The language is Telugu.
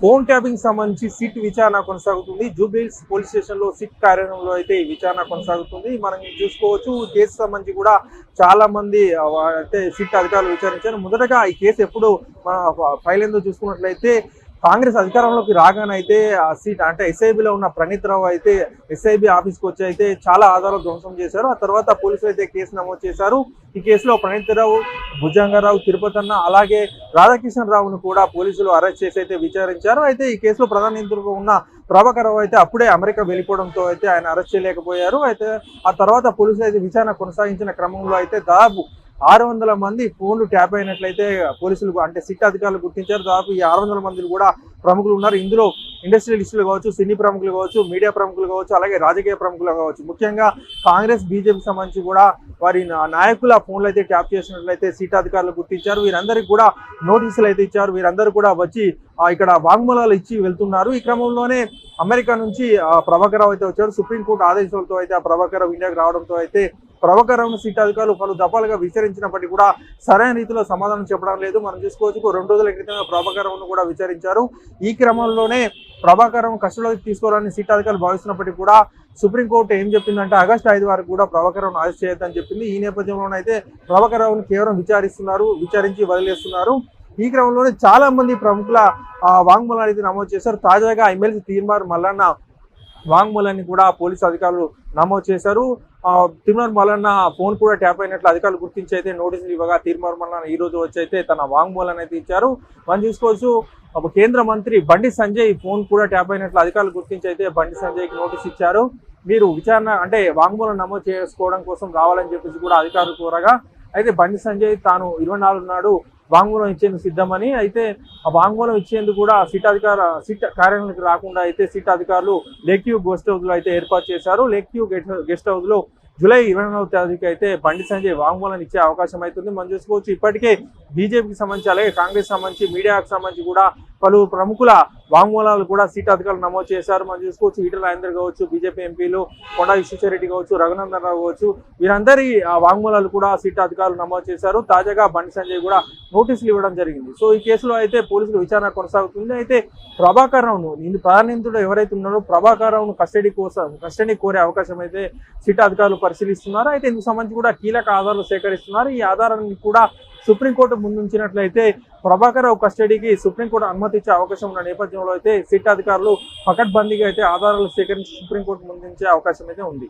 ఫోన్ ట్యాపింగ్ సంబంధించి సిట్ విచారణ కొనసాగుతుంది. జూబ్లీస్ పోలీస్ స్టేషన్లో సిట్ కార్యాలయంలో అయితే ఈ విచారణ కొనసాగుతుంది. మనం చూసుకోవచ్చు. కేసు సంబంధించి కూడా చాలా మంది సిట్ అధికారులు విచారించారు. మొదటగా ఈ కేసు ఎప్పుడు మన ఫైల్ ఏందో చూసుకున్నట్లయితే కాంగ్రెస్ అధికారంలోకి రాగానే అయితే ఆ సీట్ అంటే ఎస్ఐబిలో ఉన్న ప్రణీత్ రావు అయితే ఎస్ఐబి ఆఫీస్కి వచ్చి అయితే చాలా ఆధారాలు ధ్వంసం చేశారు. ఆ తర్వాత పోలీసులు అయితే కేసు నమోదు చేశారు. ఈ కేసులో ప్రణీత్ రావు తిరుపతి తిరుపతన్న అలాగే రాధాకృష్ణరావును కూడా పోలీసులు అరెస్ట్ చేసి అయితే విచారించారు. అయితే ఈ కేసులో ప్రధాన నిందితులుగా ఉన్న ప్రభాకర్ రావు అయితే అప్పుడే అమెరికా వెళ్ళిపోవడంతో అయితే ఆయన అరెస్ట్ చేయలేకపోయారు. అయితే ఆ తర్వాత పోలీసులు అయితే విచారణ కొనసాగించిన క్రమంలో అయితే దాదాపు ఆరు వందల మంది ఫోన్లు ట్యాప్ అయినట్లయితే పోలీసులు అంటే సిట్ అధికారులు గుర్తించారు. దాదాపు ఈ ఆరు వందల మంది కూడా ప్రముఖులు ఉన్నారు. ఇందులో ఇండస్ట్రియలిస్టులు కావచ్చు సినీ ప్రముఖులు కావచ్చు మీడియా ప్రముఖులు కావచ్చు అలాగే రాజకీయ ప్రముఖులు కావచ్చు. ముఖ్యంగా కాంగ్రెస్ బీజేపీ సంబంధించి కూడా వారి నాయకుల ఫోన్లు అయితే ట్యాప్ చేసినట్లయితే సీట్ అధికారులు గుర్తించారు. వీరందరికీ కూడా నోటీసులు అయితే ఇచ్చారు. వీరందరూ కూడా వచ్చి ఇక్కడ వాంగ్మూలాలు ఇచ్చి వెళ్తున్నారు. ఈ క్రమంలోనే అమెరికా నుంచి ప్రభాకర్ అయితే వచ్చారు. సుప్రీంకోర్టు ఆదేశాలతో అయితే ఆ ప్రభాకర్ ఇండియాకి రావడంతో అయితే ప్రభాకర్ రావును సీట్ అధికారులు పలు దఫాలుగా విచారించినప్పటికీ కూడా సరైన రీతిలో సమాధానం చెప్పడం లేదు. మనం చూసుకోవచ్చు రెండు రోజుల క్రితమే ప్రభాకర్ కూడా విచారించారు. ఈ క్రమంలోనే ప్రభాకరం రావు కస్టడీలోకి తీసుకోవాలని సీట్ అధికారులు భావిస్తున్నప్పటికీ కూడా సుప్రీంకోర్టు ఏం చెప్పిందంటే ఆగస్టు ఐదు వరకు కూడా ప్రభాకరం రావును అరెస్ట్ చేయొద్దని చెప్పింది. ఈ నేపథ్యంలోనైతే ప్రభాకర్ కేవలం విచారిస్తున్నారు విచారించి వదిలేస్తున్నారు. ఈ క్రమంలోనే చాలా మంది ప్రముఖుల ఆ, వాంగ్మూలాలు అయితే నమోదు చేశారు. తాజాగా ఎమ్మెల్సీ తీర్మార్ మల్లన్న వాంగ్మూలాన్ని కూడా పోలీసు అధికారులు నమోదు చేశారు. తిరుమల మల్లన్న ఫోన్ కూడా ట్యాప్ అయినట్లు అధికారులు గుర్తించి అయితే నోటీసులు ఇవ్వగా తిరుమల మల్లన్న ఈ రోజు వచ్చి అయితే తన వాంగ్మూలాన్ని అయితే ఇచ్చారు. మనం చూసుకోవచ్చు ఒక కేంద్ర మంత్రి బండి సంజయ్ ఫోన్ కూడా ట్యాప్ అయినట్లు అధికారులు గుర్తించి అయితే బండి సంజయ్కి నోటీస్ ఇచ్చారు. మీరు విచారణ అంటే వాంగ్మూలం నమోదు చేసుకోవడం కోసం రావాలని చెప్పేసి కూడా అధికారులు కోరగా అయితే బండి సంజయ్ తాను ఇరవై నాలుగు నాడు వాంగ్మూలం ఇచ్చేందుకు సిద్ధమని అయితే ఆ వాంగ్మూలం ఇచ్చేందుకు కూడా సిట్ అధికార సిట్ కార్యాలయానికి రాకుండా అయితే సిట్ అధికారులు లేక్ వ్యూ గెస్ట్ హౌస్లో అయితే ఏర్పాటు చేశారు. లేక్ వ్యూ గెస్ట్ హౌస్లో జూలై ఇరవై తేదీకి అయితే బండి సంజయ్ వాంగ్మూలం ఇచ్చే అవకాశం అవుతుంది. మనం చూసుకోవచ్చు ఇప్పటికే బీజేపీకి సంబంధించి అలాగే కాంగ్రెస్ సంబంధించి మీడియాకు సంబంధించి కూడా పలు ప్రముఖుల వాంగ్మూలాలు కూడా సీట్ అధికారులు నమోదు చేశారు. మనం చూసుకోవచ్చు ఈటల రాజేందర్ కావచ్చు బీజేపీ ఎంపీలు కొండా విశ్వేశ్వరరెడ్డి కావచ్చు రఘునందన్ రావు కావచ్చు వీరందరి ఆ వాంగ్మూలాలు కూడా సీట్ అధికారులు నమోదు చేశారు. తాజాగా బండి సంజయ్ కూడా నోటీసులు ఇవ్వడం జరిగింది. సో ఈ కేసులో అయితే పోలీసులు విచారణ కొనసాగుతుంది. అయితే ప్రభాకర్ రావును ఇది ప్రాధాన్యతుడు ఎవరైతే ఉన్నారో ప్రభాకర్ రావును కస్టడీ కోసం కస్టడీ కోరే అవకాశం అయితే సిట్ అధికారులు పరిశీలిస్తున్నారు. అయితే ఇందుకు సంబంధించి కూడా కీలక ఆధారాలు సేకరిస్తున్నారు. ఈ ఆధారాన్ని కూడా సుప్రీంకోర్టు ముందుంచినట్లయితే ప్రభాకర్ రావు కస్టడీకి సుప్రీంకోర్టు అనుమతి ఇచ్చే అవకాశం ఉన్న నేపథ్యంలో అయితే సిట్ అధికారులు పకడ్బందీగా అయితే ఆధారాలు సేకరించి సుప్రీంకోర్టు ముందుంచే అవకాశం అయితే ఉంది.